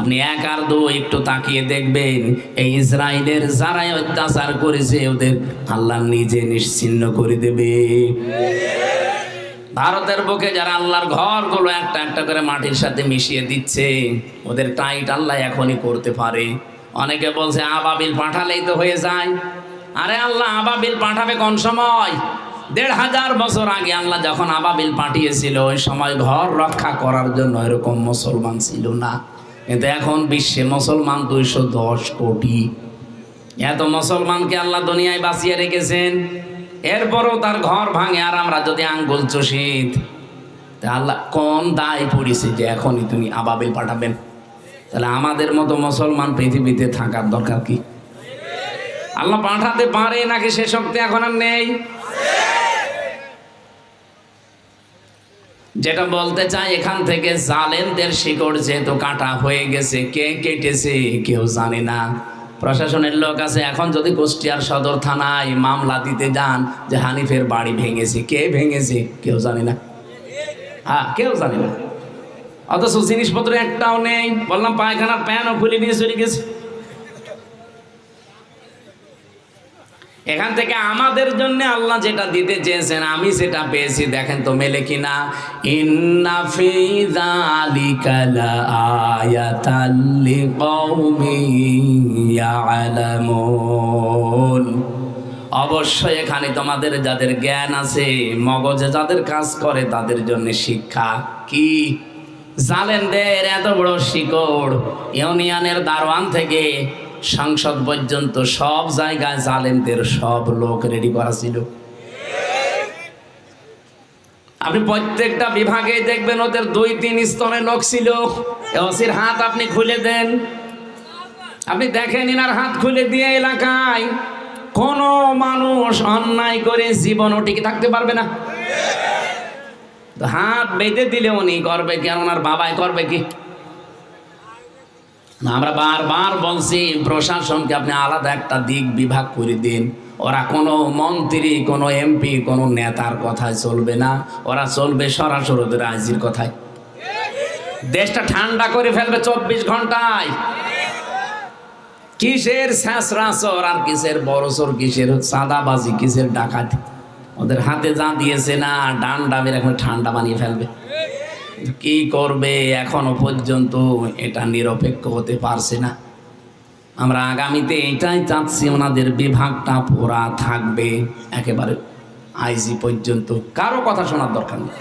আপনি এক আর দু একটু তাকিয়ে দেখবেন, এই ইসরায়েলের যারাই অত্যাচার করেছে, ওদের আল্লাহ নিজে নিশ্চিন্ন করে দেবে। ভারতের বুকে যারা আল্লাহর ঘরগুলো একটা একটা করে মাটির সাথে মিশিয়ে দিচ্ছে, ওদের টাইট আল্লাহ এখনই করতে পারে। অনেকে বলছে, আবাবিল পাঠালেই তো হয়ে যায়। আরে আল্লাহ, আবাবিল পাঠাবে কোন সময়? দেড় হাজার বছর আগে আল্লাহ যখন আবাবিল পাঠিয়েছিল, ওই সময় ঘর রক্ষা করার জন্য এরকম মুসলমান ছিল না। কিন্তু এখন বিশ্বে মুসলমান দুইশো দশ কোটি। এত মুসলমানকে আল্লাহ দুনিয়ায় বাঁচিয়ে রেখেছেন। এরপরও তার ঘর ভাঙে আর আমরা যদি আঙ্গুল চষিত, তা আল্লাহ কোন দায় পড়েছে যে এখনই তুমি আবাবিল পাঠাবেন? তাহলে আমাদের মতো মুসলমান পৃথিবীতে থাকার দরকার কি? আল্লাহ পাঠাতে পারে নাকি সে শক্তি এখন আর নেই? যেটা বলতে চাই, এখান থেকে জালেমদের শিকড় যেহেতু কাটা হয়ে গেছে, কে কেটেছে কেউ জানে না। প্রশাসনের লোক আছে, এখন যদি কুষ্টিয়ার সদর থানায় মামলা দিতে যান, যে হানিফের বাড়ি ভেঙেছে, কে ভেঙেছে কেউ জানে না। হ্যাঁ কেউ জানে না। অথচ জিনিসপত্র একটাও নেই, বললাম পায়খানার প্যানও খুলে নিয়ে চলে গেছে। এখান থেকে আমাদের জন্য আল্লাহ যেটা দিতে চেয়েছেন, আমি সেটা পেয়েছি। দেখেন তো মেলে কিনা। অবশ্যই এখানে তোমাদের যাদের জ্ঞান আছে, মগজে যাদের কাজ করে, তাদের জন্য শিক্ষা কি? জালেনদের এত বড় শিকড়, ইউনিয়নের দারোয়ান থেকে সংসদ পর্যন্ত সব জায়গায় জালেমদের সব লোক রেডি করা ছিল। আপনি প্রত্যেকটা বিভাগে দেখবেন ওদের দুই, তিন স্তরে লোক ছিল। ওসির হাত আপনি খুলে দেন। আপনি দেখেন ইনার হাত খুলে দিয়ে এলাকায় কোন মানুষ অন্যায় করে জীবন টিকে থাকতে পারবে না। হাত বেঁধে দিলে উনি করবে কি আর ওনার বাবাই করবে কি? আমরা বারবার বলছি, প্রশাসনকে আপনি আলাদা একটা দিক বিভাগ করে দিন। ওরা কোনো মন্ত্রী, কোনো এমপি, কোনো নেতার কথায় চলবে না। ওরা চলবে সরাসরি ওদের আজির কথায়। দেশটা ঠান্ডা করে ফেলবে চব্বিশ ঘন্টায়। কিসের শেষরাসর আর কিসের বড়সর কিসের সাদাবাজি কিসের ডাকাতি? ওদের হাতে যা দিয়েছে না, ডান বের এখন ঠান্ডা বানিয়ে ফেলবে। কি করবে এখনও পর্যন্ত এটা নিরপেক্ষ হতে পারছে না। আমরা আগামীতে এটাই চাচ্ছি, ওনাদের বিভাগটা পুরা থাকবে একেবারে আইজি পর্যন্ত। কারও কথা শোনার দরকার নেই।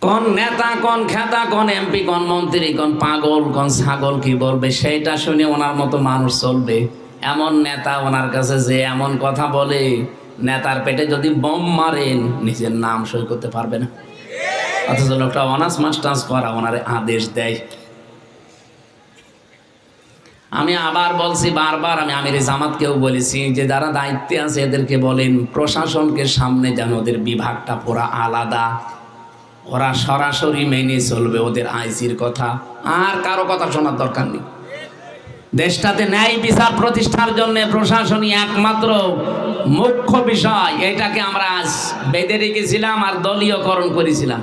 কোন নেতা, কোন খেতা, কোন এমপি, কোন মন্ত্রী, কোন পাগল, কোন ছাগল কি বলবে, সেইটা শুনে ওনার মতো মানুষ চলবে। এমন নেতা ওনার কাছে যে এমন কথা বলে, নেতার পেটে যদি বোম মারেন, নিজের নাম সই করতে পারবে না। অথচ লোকটা অনার্স, মাস্টার্স করা ওনারে আদেশ দেয়। আমি আবার বলছি, বারবার আমি আমির জামাতকেও বলেছি যে, যারা দায়িত্বে আছে, এদেরকে বলেন, প্রশাসনকে সামনে যেন ওদের বিভাগটা পুরা আলাদা। ওরা সরাসরি মেনে চলবে ওদের আইসির কথা। আর কারও কথা শোনার দরকার নেই। দেশটাতে ন্যায় বিচার প্রতিষ্ঠার জন্য প্রশাসনই একমাত্র মুখ্য বিষয়। এটাকে আমরা আজ বেঁধে রেখেছিলাম আর দলীয়করণ করেছিলাম।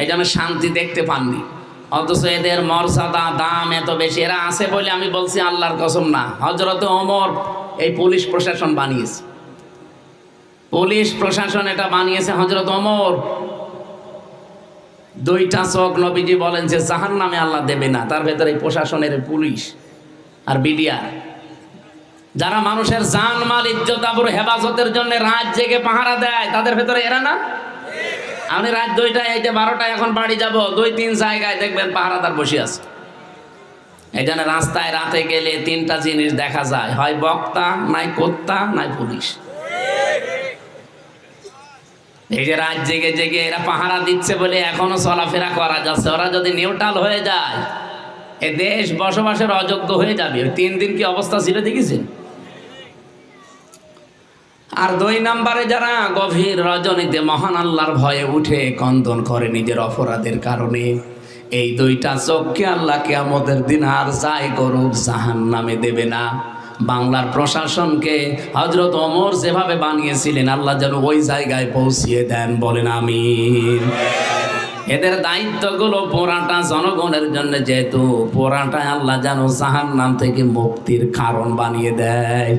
এই জন্য শান্তি দেখতে পাননি। অথচ এদের মর্যাদা, দাম এত বেশি। এরা আছে বলে আমি বলছি আল্লাহর কসম না। হজরত ওমর এই পুলিশ প্রশাসন বানিয়েছে। পুলিশ প্রশাসন এটা বানিয়েছে হজরত ওমর। দুইটা চোখ নবীজি বলেন যে জাহান নামে আল্লাহ দেবে না, তার ভেতরে প্রশাসনের পুলিশ আর বিডিআর। যারা মানুষের জান মাল ইজ্জত, আবর হেফাজতের জন্য রাত জেগে পাহারা দেয়, তাদের ভেতরে এরা না? আপনি রাত দুইটায় এই যে বারোটায় এখন বাড়ি যাব। দুই তিন জায়গায় দেখবেন পাহারাদার বসে আছে। জন্য রাস্তায় রাতে গেলে তিনটা জিনিস দেখা যায়। হয় বক্তা, নাই কোত্তা, নাই পুলিশ। এই যে রাত জেগে জেগে এরা পাহারা দিচ্ছে বলে এখনও চলাফেরা করা যাচ্ছে। ওরা যদি নিউট্রাল হয়ে যায়, এ দেশ বসবাসের অযোগ্য হয়ে যাবে। তিন দিন কি অবস্থা ছিল দেখেছেন? আর দুই নাম্বারে যারা গভীর রজনীতে মহান আল্লাহর ভয়ে উঠে কন্দন করে নিজের অপরাধের কারণে, এই দুইটা চোখকে আল্লাহ কেয়ামতের দিন আর যাই করুক জাহান নামে দেবে না। বাংলার প্রশাসনকে হজরত অমর যেভাবে বানিয়েছিলেন, আল্লাহ যেন ওই জায়গায় পৌঁছিয়ে দেন, বলেন আমি এদের দায়িত্বগুলো পোড়াটা জনগণের জন্য যেহেতু পোড়াটা আল্লাহ যেন জাহান নাম থেকে মুক্তির কারণ বানিয়ে দেয়।